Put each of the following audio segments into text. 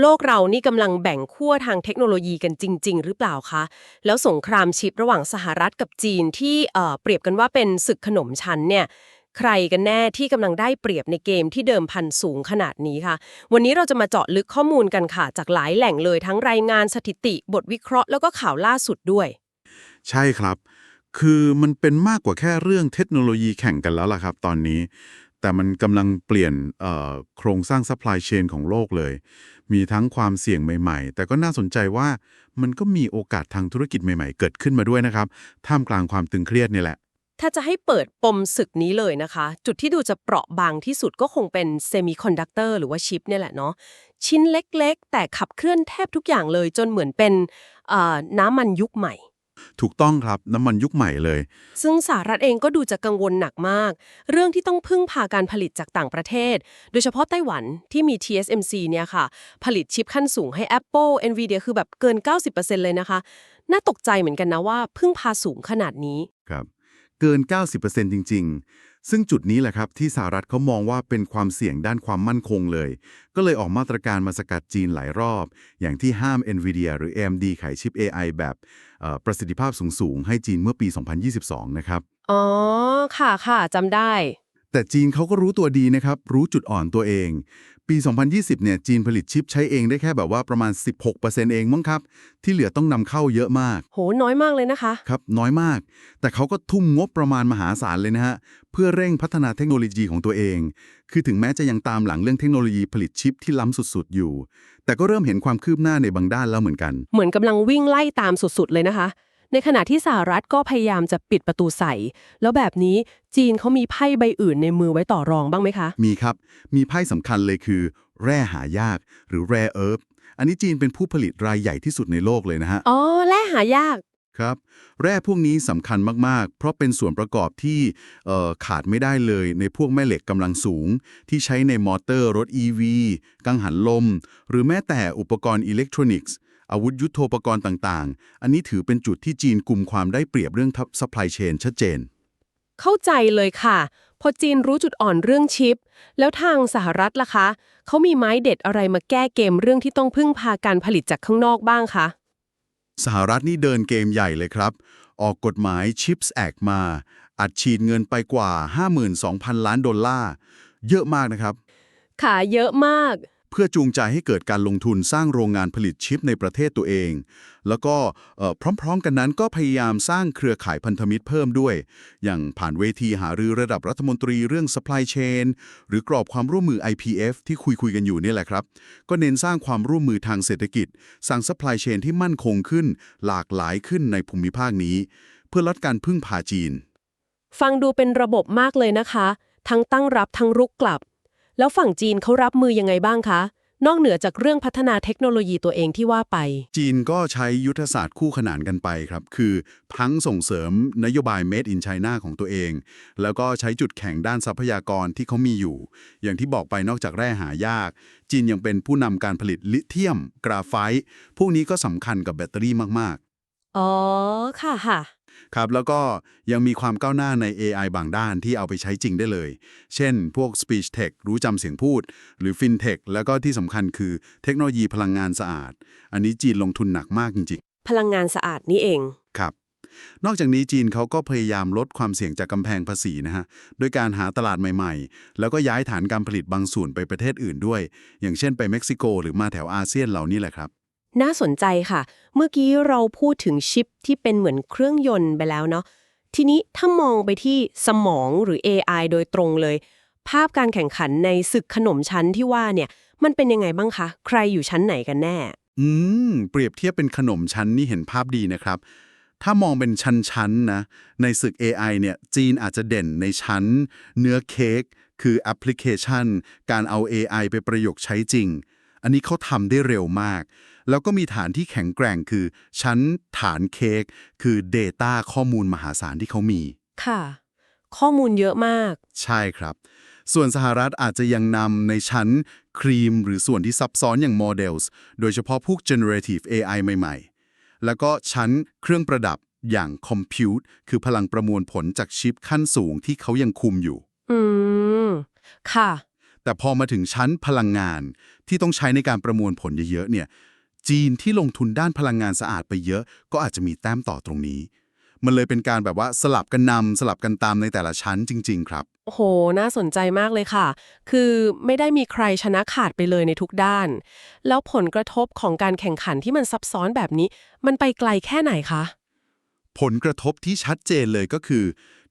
โลกเรานี่กำลังแบ่งขั้วทางเทคโนโลยีกันจริง ๆ หรือเปล่าคะ แล้วสงครามชิประหว่างสหรัฐกับจีนที่เอ่อเปรียบกันว่าเป็นศึกขนมชั้นเนี่ยใครกันแน่ที่กำลังได้เปรียบในเกมที่เดิมพันสูงขนาดนี้ค่ะ วันนี้เราจะมาเจาะลึกข้อมูลกันค่ะ จากหลายแหล่งเลยทั้งรายงานสถิติ บทวิเคราะห์แล้วก็ข่าวล่าสุดด้วย ใช่ครับ คือมันเป็นมากกว่าแค่เรื่องเทคโนโลยีแข่งกันแล้วล่ะครับ ตอนนี้ แต่มันกำลังเปลี่ยนโครงสร้างซัพพลายเชนของโลกเลย มีทั้งความเสี่ยงใหม่ ๆ แต่ก็น่าสนใจว่ามันก็มีโอกาสทางธุรกิจใหม่ๆ เกิดขึ้นมาด้วยนะครับ ท่ามกลางความตึงเครียดนี่แหละ ถ้าจะให้เปิดปมศึกนี้เลยนะคะ จุดที่ดูจะเปราะบางที่สุดก็คงเป็นเซมิคอนดักเตอร์หรือว่าชิปเนี่ยแหละเนาะ ชิ้นเล็กๆ แต่ขับเคลื่อนแทบทุกอย่างเลยจนเหมือนเป็นน้ำมันยุคใหม่ ถูกต้องครับน้ำมันยุคใหม่เลย ซึ่งสหรัฐเองก็ดูจะกังวลหนักมาก เรื่องที่ต้องพึ่งพาการผลิตจากต่างประเทศ โดยเฉพาะไต้หวันที่มี TSMC เนี่ยค่ะ ผลิตชิปขั้นสูงให้ Apple Nvidia คือแบบเกิน 90%เลยนะคะ น่าตกใจเหมือนกันนะว่าพึ่งพาสูงขนาดนี้ครับเกิน 90%จริง ๆ ซึ่งจุดนี้แหละครับที่สหรัฐเขามองว่าเป็นความเสี่ยงด้านความมั่นคงเลย ก็เลยออกมาตรการมาสกัดจีนหลายรอบ อย่างที่ห้าม NVIDIA หรือ AMD ขายชิป AI แบบประสิทธิภาพสูงๆ ให้จีนเมื่อปี 2022 นะครับ อ๋อ ค่ะค่ะจำได้ แต่จีนเขาก็รู้ตัวดีนะครับ รู้จุดอ่อนตัวเอง ปี 2020 เนี่ย จีนผลิตชิปใช้เองได้แค่แบบว่าประมาณ 16%เองมั้งครับ ที่เหลือต้องนำเข้าเยอะมาก โห น้อยมากเลยนะคะ ครับ น้อยมาก แต่เขาก็ทุ่มงบประมาณมหาศาลเลยนะฮะ เพื่อเร่งพัฒนาเทคโนโลยีของตัวเอง คือถึงแม้จะยังตามหลังเรื่องเทคโนโลยีผลิตชิปที่ล้ำสุดๆอยู่ แต่ก็เริ่มเห็นความคืบหน้าในบางด้านแล้วเหมือนกัน เหมือนกำลังวิ่งไล่ตามสุดๆเลยนะคะ ในขณะที่สหรัฐก็พยายามจะปิดประตูใส่ แล้วแบบนี้จีนเขามีไพ่ใบอื่นในมือไว้ต่อรองบ้างไหมคะ มีครับ มีไพ่สำคัญเลยคือ แร่หายาก หรือ rare earth อันนี้จีนเป็นผู้ผลิตรายใหญ่ที่สุดในโลกเลยนะฮะ อ๋อ แร่หายากครับแร่พวกนี้สำคัญมาก ๆ เพราะเป็นส่วนประกอบที่เอ่อขาดไม่ได้เลยในพวกแม่เหล็กกำลังสูง ที่ใช้ในมอเตอร์รถ EV กังหันลม หรือแม้แต่อุปกรณ์อิเล็กทรอนิกส์ อาวุธยุโทโธปกรณ์ต่างๆ อันนี้ถือเป็นจุดที่จีนกลุ่มความได้เปรียบเรื่องทับซัพพลายเชนชัดเจน เข้าใจเลยค่ะ พอจีนรู้จุดอ่อนเรื่องชิป แล้วทางสหรัฐล่ะคะ เขามีไม้เด็ดอะไรมาแก้เกมเรื่องที่ต้องพึ่งพาการผลิตจากข้างนอกบ้างคะ สหรัฐนี่เดินเกมใหญ่เลยครับ ออกกฎหมาย CHIPS Act มา อัดฉีดเงินไปกว่า 52,000 ล้านดอลลาร์ เยอะมากนะครับขาเยอะมาก เพื่อจูงใจให้เกิดการลงทุนสร้างโรงงานผลิตชิปในประเทศตัวเอง แล้วก็พร้อมๆ กันนั้นก็พยายามสร้างเครือข่ายพันธมิตรเพิ่มด้วย อย่างผ่านเวทีหารือระดับรัฐมนตรีเรื่อง supply chain หรือกรอบความร่วมมือ IPF ที่คุยคุยๆกันอยู่นี่แหละครับ ก็เน้นสร้างความร่วมมือทางเศรษฐกิจ สร้าง supply chain ที่มั่นคงขึ้น หลากหลายขึ้นในภูมิภาคนี้ เพื่อลดการพึ่งพาจีน ฟังดูเป็นระบบมากเลยนะคะ ทั้งตั้งรับทั้งรุกกลับ แล้วฝั่งจีนเขารับมือยังไงบ้างคะ นอกเหนือจากเรื่องพัฒนาเทคโนโลยีตัวเองที่ว่าไป จีนก็ใช้ยุทธศาสตร์คู่ขนานกันไปครับ คือทั้งส่งเสริมนโยบาย Made in China ของตัวเอง แล้วก็ใช้จุดแข็งด้านทรัพยากรที่เขามีอยู่ อย่างที่บอกไปนอกจากแร่หายาก จีนยังเป็นผู้นำการผลิตลิเธียม กราไฟต์พวกนี้ก็สำคัญกับแบตเตอรี่มากอ๋อ ค่ะค่ะๆ ครับแล้วก็ยังมีความก้าวหน้าใน AI บางด้านที่เอาไปใช้จริงได้เลย เช่น พวก Speech Tech รู้จำเสียงพูด หรือ FinTech แล้วก็ที่สำคัญคือเทคโนโลยีพลังงานสะอาด อันนี้จีนลงทุนหนักมากจริงๆ พลังงานสะอาดนี่เองครับนอกจากนี้จีนเขาก็พยายามลดความเสี่ยงจากกำแพงภาษีนะฮะโดยการหาตลาดใหม่ๆ แล้วก็ย้ายฐานการผลิตบางส่วนไปประเทศอื่นด้วย อย่างเช่นไปเม็กซิโก หรือมาแถวอาเซียนเหล่านี้แหละครับ น่าสนใจค่ะ เมื่อกี้เราพูดถึงชิปที่เป็นเหมือนเครื่องยนต์ไปแล้วเนาะ ทีนี้ถ้ามองไปที่สมองหรือ AI โดยตรงเลย ภาพการแข่งขันในศึกขนมชั้นที่ว่าเนี่ย มันเป็นยังไงบ้างคะ ใครอยู่ชั้นไหนกันแน่ อืม เปรียบเทียบเป็นขนมชั้นนี่เห็นภาพดีนะครับ ถ้ามองเป็นชั้นๆนะ ในศึก AI เนี่ย จีนอาจจะเด่นในชั้น เนื้อเค้ก คือแอปพลิเคชัน การเอา AI ไปประโยคใช้จริง อันนี้เขาทำได้เร็วมาก แล้วก็มีฐานที่แข็งแกร่งคือ ชั้นฐานเค้กคือ Data ข้อมูลมหาศาลที่เขามี ค่ะ ข้อมูลเยอะมาก ใช่ครับ ส่วนสหรัฐอาจจะยังนำในชั้นครีม หรือส่วนที่ซับซ้อนอย่าง Models โดยเฉพาะพวก generative AI ใหม่ๆ แล้วก็ชั้นเครื่องประดับอย่าง Compute คือพลังประมวลผลจากชิปขั้นสูงที่เขายังคุมอยู่ อืม ค่ะ แต่พอมาถึงชั้นพลังงานที่ต้องใช้ในการประมวลผลเยอะๆเนี่ยจีนที่ลงทุนด้านพลังงานสะอาดไปเยอะ ก็อาจจะมีแต้มต่อตรงนี้ มันเลยเป็นการแบบว่าสลับกันนำสลับกันตามในแต่ละชั้นจริง ๆ ครับโอ้โห น่าสนใจมากเลยค่ะ คือไม่ได้มีใครชนะขาดไปเลยในทุกด้าน แล้วผลกระทบของการแข่งขันที่มันซับซ้อนแบบนี้ มันไปไกลแค่ไหนคะ ผลกระทบที่ชัดเจนเลยก็คือ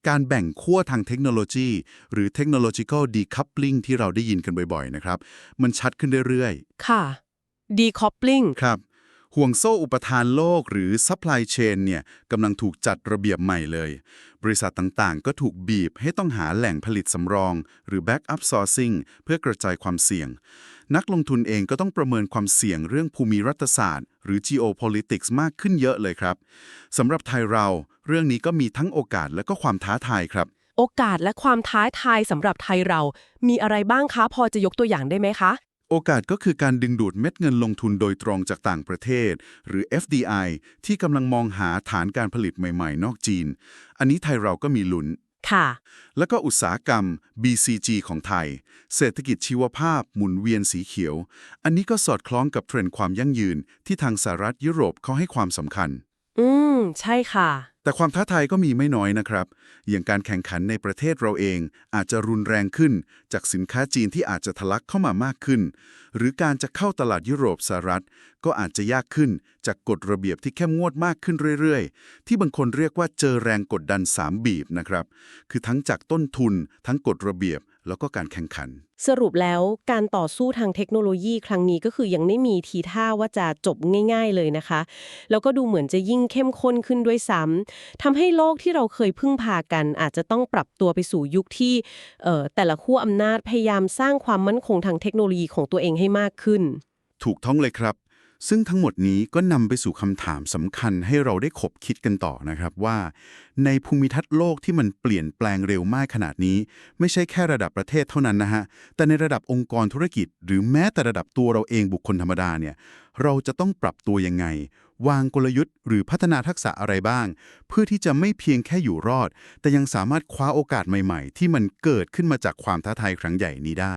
การแบ่งขั้วทางเทคโนโลยี หรือ technological decoupling ที่เราได้ยินกันบ่อยๆนะครับ มันชัดขึ้นเรื่อยค่ะ decoupling ๆครับ ห่วงโซ่อุปทานโลกหรือ supply chain เนี่ยกำลังถูกจัดระเบียบใหม่เลย บริษัทต่างๆ ก็ถูกบีบให้ต้องหาแหล่งผลิตสำรอง หรือ backup sourcing เพื่อกระจายความเสี่ยง นักลงทุนเองก็ต้องประเมินความเสี่ยงเรื่องภูมิรัฐศาสตร์ หรือ geopolitics มากขึ้นเยอะเลยครับสำหรับไทยเรา เรื่องนี้ก็มีทั้งโอกาสและก็ความท้าทายครับ โอกาสและความท้าทายสำหรับไทยเรา มีอะไรบ้างคะพอจะยกตัวอย่างได้ไหมคะ โอกาสก็คือการดึงดูดเม็ดเงินลงทุนโดยตรงจากต่างประเทศ หรือ FDI ที่กำลังมองหาฐานการผลิตใหม่ๆ นอกจีน อันนี้ไทยเราก็มีลุ้น ค่ะ แล้วก็อุตสาหกรรม BCG ของไทย เศรษฐกิจชีวภาพหมุนเวียนสีเขียว อันนี้ก็สอดคล้องกับเทรนด์ความยั่งยืนที่ทางสหรัฐยุโรปเขาให้ความสำคัญ อืม ใช่ค่ะ แต่ความท้าทายก็มีไม่น้อยนะครับ อย่างการแข่งขันในประเทศเราเองอาจจะรุนแรงขึ้น จากสินค้าจีนที่อาจจะทะลักเข้ามามากขึ้น หรือการจะเข้าตลาดยุโรปสหรัฐ ก็อาจจะยากขึ้น จากกฎระเบียบที่เข้มงวดมากขึ้นเรื่อยๆ ที่บางคนเรียกว่าเจอแรงกดดัน 3 บีบนะครับ คือทั้งจากต้นทุน ทั้งกฎระเบียบ แล้วก็การแข่งขัน สรุปแล้วการต่อสู้ทางเทคโนโลยีครั้งนี้ก็คือยังไม่มีทีท่าว่าจะจบง่าย ๆเลยนะคะ แล้วก็ดูเหมือนจะยิ่งเข้มข้นขึ้นด้วยซ้ำทำให้โลกที่เราเคยพึ่งพากัน อาจจะต้องปรับตัวไปสู่ยุคที่เอ่อแต่ละขั้วอำนาจพยายามสร้างความมั่นคงทางเทคโนโลยีของตัวเองให้มากขึ้น ถูกท้องเลยครับ ซึ่งทั้งหมดนี้ก็นำไปสู่คำถามสำคัญให้เราได้ขบคิดกันต่อนะครับว่า ในภูมิทัศน์โลกที่มันเปลี่ยนแปลงเร็วมากขนาดนี้ ไม่ใช่แค่ระดับประเทศเท่านั้นนะฮะ แต่ในระดับองค์กรธุรกิจ หรือแม้แต่ระดับตัวเราเองบุคคลธรรมดาเนี่ยเราจะต้องปรับตัวยังไง วางกลยุทธ์หรือพัฒนาทักษะอะไรบ้าง เพื่อที่จะไม่เพียงแค่อยู่รอด แต่ยังสามารถคว้าโอกาสใหม่ ๆ ที่มันเกิดขึ้นมาจากความท้าทายครั้งใหญ่นี้ได้